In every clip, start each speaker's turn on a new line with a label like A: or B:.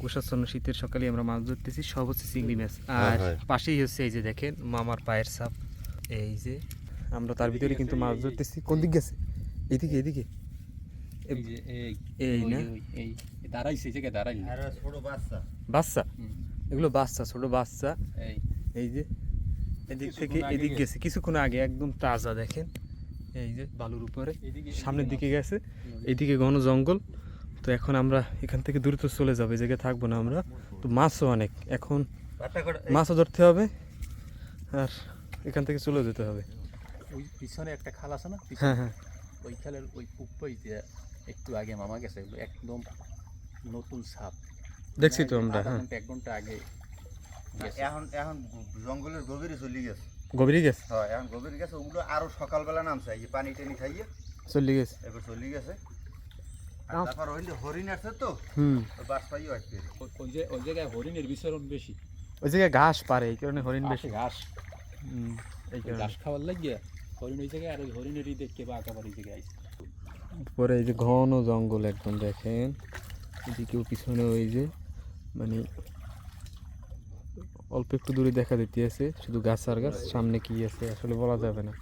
A: কুয়াশাচ্ছন্ন শীতের সকালে আমরা মাছ ধরতেছি সব হচ্ছে চিংড়ি মাছ।
B: হ্যাঁ,
A: আর
B: হ্যাঁ।
A: পাশেই হচ্ছে এই যে দেখেন মামার পায়ের সাপ এই যে আমরা তার ভিতরে কিন্তু মাছ ধরতেছি। কোন দিক গেছে? এদিকে এদিকে
C: এই
A: না?
C: এই দাঁড়াইছে জায়গায় দাঁড়াইনি।
B: বাচ্চা।
A: বাচ্চা? এগুলো বাচ্চা ছোট বাচ্চা।
C: এই।
A: এই যে এদিক থেকে এদিক
C: গেছে।
A: কিছুক্ষণ আগে একদম তাজা দেখেন। এই যে বালুর উপরে সামনের দিকে গেছে।
C: নদী।
A: এইদিকে ঘন জঙ্গল। তো এখন আমরা এখান থেকে দ্রুত চলে যাব এই জায়গায় থাকব না আমরা। তো মাছও অনেক এখন
B: করে
A: মাছও ধরতে হবে আর এখান থেকে চলে যেতে হবে।
C: ওই পিছনে একটা খাল আছে না?
A: হ্যাঁ হ্যাঁ।
C: ওই খালের ওই পুকুরতে একটু আগে মামা গেছে একদম নতুন সাপ।
A: দেখছি তো আমরা হ্যাঁ।
C: এক ঘণ্টা আগে
B: এখন এখন জঙ্গলের গভীরে চলে গেছে।
A: গভীরই গেছে?
B: হ্যাঁ এখন গভীরে গেছে ওগুলো আরও সকালবেলা নামছে এই পানি টানি খাইয়ে
A: চলে গেছে।
B: এবার চলে গেছে। তারপর ওই হরিণ আছে তো
A: হুম।
B: বাস পাইও
C: ওই- ওই যে ওই জায়গায় হরিণের বিচরণ বেশি।
A: ওই জায়গায় ঘাস পারে এই কারণে হরিণ বেশি।
C: ঘাস।
A: হুম, এই
C: ঘাস খাওয়ার লাগিয়ে হরিণ ওই জায়গায় আর ওই হরিণেরই দেখতে বা আঁকাবার ওই জায়গায়
A: পরে এই যে ঘন জঙ্গল একদম দেখেন। এদিকেও পিছনে ওই যে মানে অল্প একটু দূরে দেখা দিতেছে শুধু গাছ আর গাছ সামনে কি আছে আসলে বলা যাবে না।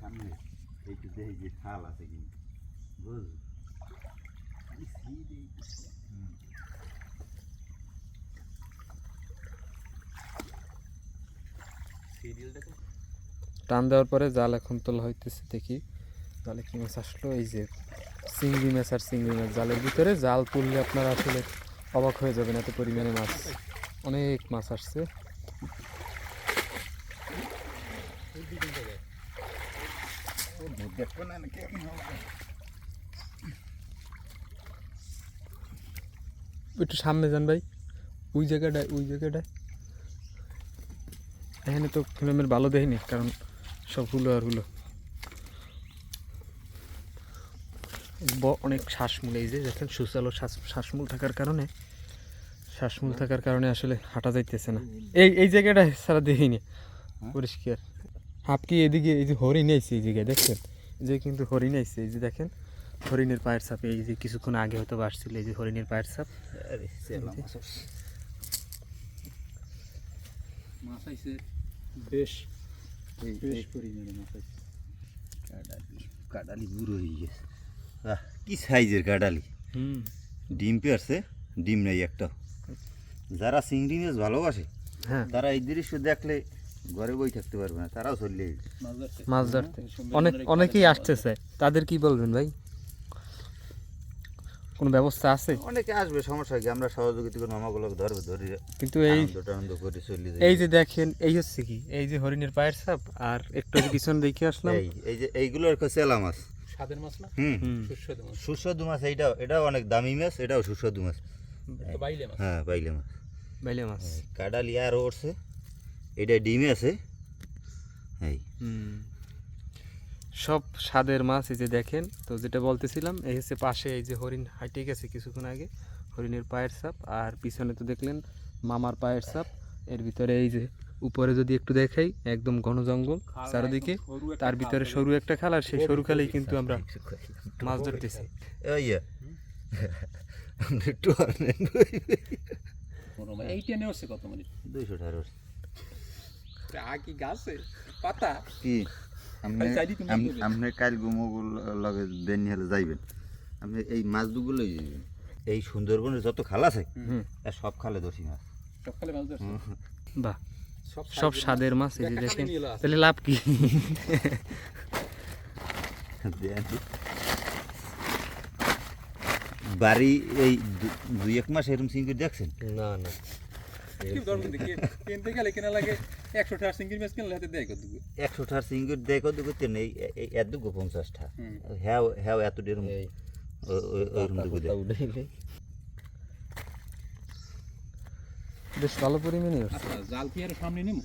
B: সামনে।
A: টান দেওয়ার পরে জাল এখন তোলা হইতেছে দেখি। জালে কি মাছ আসলো? এই যে চিংড়ি মাছ আর চিংড়ি মাছ। জালের ভিতরে জাল তুললে আপনারা আসলে অবাক হয়ে যাবেন এত পরিমাণে মাছ। অনেক মাছ আসছে। একটু সামনে যান ভাই। ওই জায়গাটায় ওই জায়গাটায়। এখানে তো ফিল্মের ভালো দেয়নি কারণ সব হুলো আর হুলো। অনেক শ্বাসমূল, এই যে দেখেন, সুচালো শ্বাস শ্বাসমূল থাকার কারণে শ্বাসমূল থাকার কারণে আসলে হাঁটা যাইতেছে না। এই এই জায়গাটা সারা দেখিনি। পরিষ্কার। আপকি এদিকে এই যে হরিণ আইছে এই জায়গায় দেখছেন? যে কিন্তু হরিণ আইছে এই যে দেখেন? হরিণের পায়ের ছাপ এই যে কিছুক্ষণ আগে হয়তো বা আসছিল এই যে হরিণের পায়ের ছাপ।
B: সেলাম
C: মাছ আইছে। বেশ। বেশ। পরিমাণে মাছ আইছে।
B: বুড়ো হয়ে গেছে। কি সাইজের কাডালি?
A: হুম।
B: ডিম পেয়ারছে ডিম নেই একটা। যারা চিংড়ি মাছ ভালোবাসে
A: হ্যাঁ।
B: তারা এই দৃশ্য দেখলে ঘরে বই থাকতে পারবে না তারাও চললে
C: মাছ
A: ধরতে। অনেক অনেকেই আসতেছে। তাদের কি বলবেন ভাই? কোনো ব্যবস্থা আছে?
B: অনেকে আসবে সমস্যা কি? আমরা সহযোগিতা করে মামাগুলোকে ধরবে ধরে
A: কিন্তু এই
B: আনন্দ করে চলে
A: এই যে দেখেন এই হচ্ছে কি? এই যে হরিণের পায়ের ছাপ আর একটু পিছনে দেখে আসলাম।
B: এই এই যে এইগুলোর চেলা মাছ।
C: স্বাদের মাছ না?
B: হুম।
A: হুম।
C: সুস্বাদু মাছ।
B: সুস্বাদু মাছ এইটাও এটাও অনেক দামি মাছ এটাও সুস্বাদু মাছ।
C: বাইলে মাছ।
B: হ্যাঁ পাইলে মাছ।
A: বাইলে মাছ
B: কাডালি আর উঠছে এটা ডিমে আছে। এই।
A: সব স্বাদের মাছ এই যে দেখেন তো যেটা বলতেছিলাম এই হচ্ছে পাশে এই যে হরিণ হাইটে গেছে কিছুক্ষণ আগে হরিণের পায়ের ছাপ আর পিছনে তো দেখলেন মামার পায়ের ছাপ এর ভিতরে এই যে উপরে যদি একটু দেখাই একদম ঘন জঙ্গল চারিদিকে তার ভিতরে সরু একটা খাল আর সেই সরু খালেই কিন্তু আমরা মাছ ধরতেছি।
C: কত মানে?
B: দুইশো টাকার ওর।
C: আগে গাছে? পাতা?
B: কি? আপনি
C: খালি চাইলেই তো মাছ
B: আম- কাল গুমোগুল লগে বেনি হলে যাইবেন। আপনি এই এই সুন্দরবনের যত খাল আছে আর সব খালে মাছ।
C: মাছ ধরছে?
A: বাহ।
C: সব
A: সব স্বাদের মাছ এই দেখেন। তাহলে লাভ কি।
B: বাড়ি এই দু- দুই এক মাস এরকম সিঙ্গুর দেখছেন?
A: না না।
C: একশো
B: টাকার সিঙ্গুর এত দুগো পঞ্চাশটা।
C: হুম।
B: হ্যাঁ হ্যাঁ এত এরকম ওইরকম দুগো
A: বেশ ভালো পরিমাণে
C: আচ্ছা জাল কি আর সামনে নেব